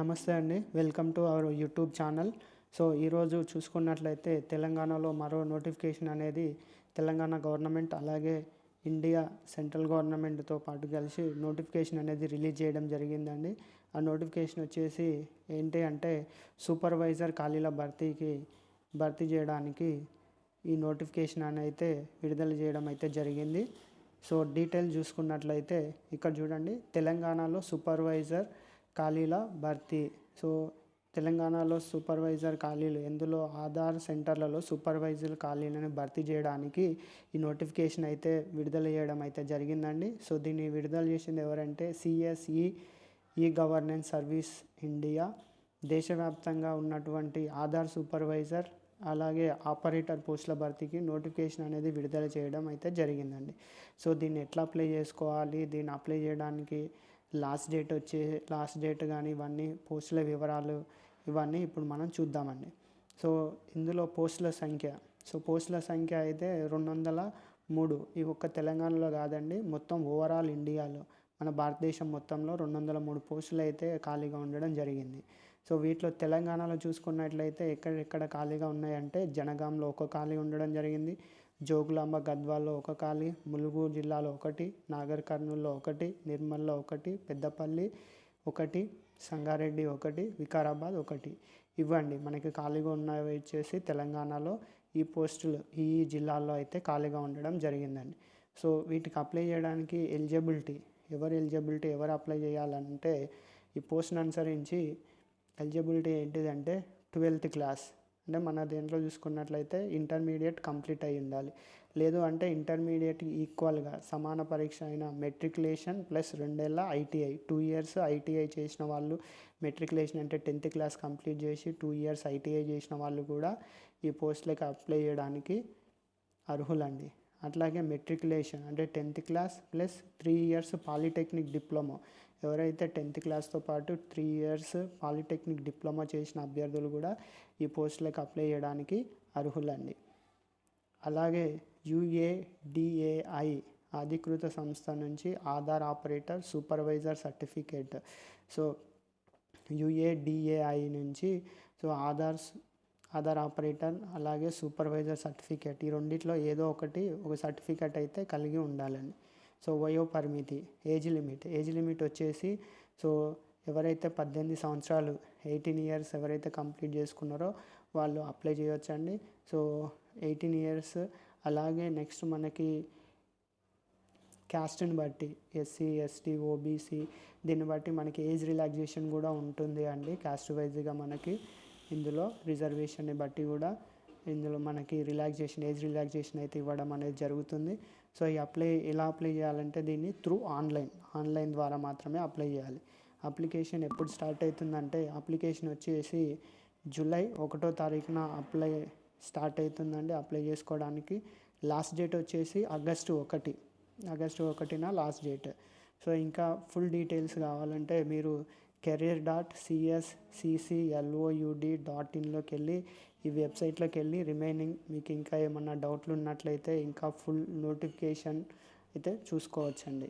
నమస్తే అండి. Welcome to our YouTube channel so ఈరోజు చూసుకున్నట్లయితే తెలంగాణలో మరో నోటిఫికేషన్ అనేది తెలంగాణ గవర్నమెంట్ అలాగే ఇండియా సెంట్రల్ గవర్నమెంట్తో పాటు కలిసి నోటిఫికేషన్ అనేది రిలీజ్ చేయడం జరిగిందండి. ఆ నోటిఫికేషన్ వచ్చేసి ఏంటి అంటే సూపర్వైజర్ ఖాళీల భర్తీకి భర్తీ చేయడానికి ఈ నోటిఫికేషన్ అని అయితే విడుదల చేయడం అయితే జరిగింది. సో డీటెయిల్ చూసుకున్నట్లయితే ఇక్కడ చూడండి. తెలంగాణలో సూపర్వైజర్ ఖాళీల? భర్తీ. సో తెలంగాణలో సూపర్వైజర్ ఖాళీలు. ఎందులో? ఆధార్ సెంటర్లలో సూపర్వైజర్ ఖాళీలను భర్తీ చేయడానికి ఈ నోటిఫికేషన్ అయితే విడుదల చేయడం అయితే జరిగిందండి. సో దీన్ని విడుదల చేసింది ఎవరంటే CSE e governance service India. దేశవ్యాప్తంగా ఉన్నటువంటి ఆధార్ సూపర్వైజర్ అలాగే ఆపరేటర్ పోస్టుల భర్తీకి నోటిఫికేషన్ అనేది విడుదల చేయడం అయితే జరిగిందండి. సో దీన్ని ఎట్లా అప్లై చేసుకోవాలి? దీన్ని అప్లై చేయడానికి లాస్ట్ డేట్ వచ్చే లాస్ట్ డేట్ కానీ ఇవన్నీ పోస్టుల వివరాలు ఇవన్నీ ఇప్పుడు మనం చూద్దామండి. సో ఇందులో పోస్టుల సంఖ్య. సో పోస్టుల సంఖ్య అయితే రెండు వందల మూడు ఈ ఒక్క తెలంగాణలో కాదండి మొత్తం ఓవరాల్ ఇండియాలో మన భారతదేశం మొత్తంలో రెండు వందల మూడు పోస్టులు అయితే ఖాళీగా ఉండడం జరిగింది. సో వీటిలో తెలంగాణలో చూసుకున్నట్లయితే ఎక్కడెక్కడ ఖాళీగా ఉన్నాయంటే జనగాంలో ఒక ఖాళీ ఉండడం జరిగింది. జోగులాంబ గద్వాల్లో ఒక ఖాళీ ములుగు జిల్లాలో ఒకటి నాగర్ కర్నూల్లో ఒకటి నిర్మల్లో ఒకటి పెద్దపల్లి ఒకటి సంగారెడ్డి ఒకటి వికారాబాద్ ఒకటి. ఇవ్వండి మనకి ఖాళీగా ఉన్నవి వచ్చేసి తెలంగాణలో ఈ పోస్టులు ఈ జిల్లాల్లో అయితే ఖాళీగా ఉండడం జరిగిందండి. సో వీటికి అప్లై చేయడానికి ఎలిజిబిలిటీ ఎవరు ఎలిజిబిలిటీ ఎవరు అప్లై చేయాలంటే ఈ పోస్ట్ని అనుసరించి ఎలిజిబిలిటీ ఏంటిదంటే ట్వెల్త్ క్లాస్. అంటే మన దేంట్లో చూసుకున్నట్లయితే ఇంటర్మీడియట్ కంప్లీట్ అయి ఉండాలి. లేదు అంటే ఇంటర్మీడియట్ ఈక్వల్గా సమాన పరీక్ష అయిన మెట్రికులేషన్ ప్లస్ రెండేళ్ళ ఐటీఐ. టూ ఇయర్స్ ఐటీఐ చేసిన వాళ్ళు మెట్రికులేషన్ అంటే టెన్త్ క్లాస్ కంప్లీట్ చేసి టూ ఇయర్స్ ఐటీఐ చేసిన వాళ్ళు కూడా ఈ పోస్ట్లకి అప్లై చేయడానికి అర్హులండి. అట్లాగే మెట్రికులేషన్ అంటే tenth class plus three years polytechnic diploma. ఎవరైతే టెన్త్ క్లాస్తో పాటు త్రీ ఇయర్స్ పాలిటెక్నిక్ డిప్లొమా చేసిన అభ్యర్థులు కూడా ఈ పోస్టులకు అప్లై చేయడానికి అర్హులండి. అలాగే యుఏడిఏఐ అధికృత సంస్థ నుంచి Aadhaar operator supervisor certificate. So UIDAI నుంచి సో ఆధార్ అదర్ ఆపరేటర్ అలాగే సూపర్వైజర్ సర్టిఫికేట్ ఈ రెండిట్లో ఏదో ఒకటి ఒక సర్టిఫికేట్ అయితే కలిగి ఉండాలండి సో వయో పరిమితి ఏజ్ లిమిట్. ఏజ్ లిమిట్ వచ్చేసి సో ఎవరైతే పద్దెనిమిది సంవత్సరాలు ఎయిటీన్ ఇయర్స్ ఎవరైతే కంప్లీట్ చేసుకున్నారో వాళ్ళు అప్లై చేయొచ్చండి. సో ఎయిటీన్ ఇయర్స్ అలాగే నెక్స్ట్ మనకి క్యాస్ట్ని బట్టి ఎస్సీ ఎస్టీ ఓబీసీ దీన్ని బట్టి మనకి ఏజ్ రిలాక్సేషన్ కూడా ఉంటుంది అండి క్యాస్ట్ వైజ్గా మనకి. ఇందులో రిజర్వేషన్ని బట్టి కూడా ఇందులో మనకి రిలాక్సేషన్ ఏజ్ రిలాక్సేషన్ అయితే ఇవ్వడం అనేది జరుగుతుంది. సో ఈ అప్లై ఎలా అప్లై చేయాలంటే దీన్ని త్రూ ఆన్లైన్ ఆన్లైన్ ద్వారా మాత్రమే అప్లై చేయాలి. అప్లికేషన్ ఎప్పుడు స్టార్ట్ అవుతుందంటే అప్లికేషన్ వచ్చేసి జూలై ఒకటో తారీఖున అప్లై స్టార్ట్ అవుతుందండి. అప్లై చేసుకోవడానికి లాస్ట్ డేట్ వచ్చేసి ఆగస్టు ఒకటి ఆగస్టు ఒకటిన లాస్ట్ డేట్. సో ఇంకా ఫుల్ డీటెయిల్స్ కావాలంటే మీరు career dot CS cloud dot ఇన్లోకి వెళ్ళి ఈ వెబ్సైట్లోకి వెళ్ళి రిమైనింగ్ మీకు ఇంకా ఏమన్నా డౌట్లు ఉన్నట్లయితే ఇంకా ఫుల్ నోటిఫికేషన్ అయితే చూసుకోవచ్చండి.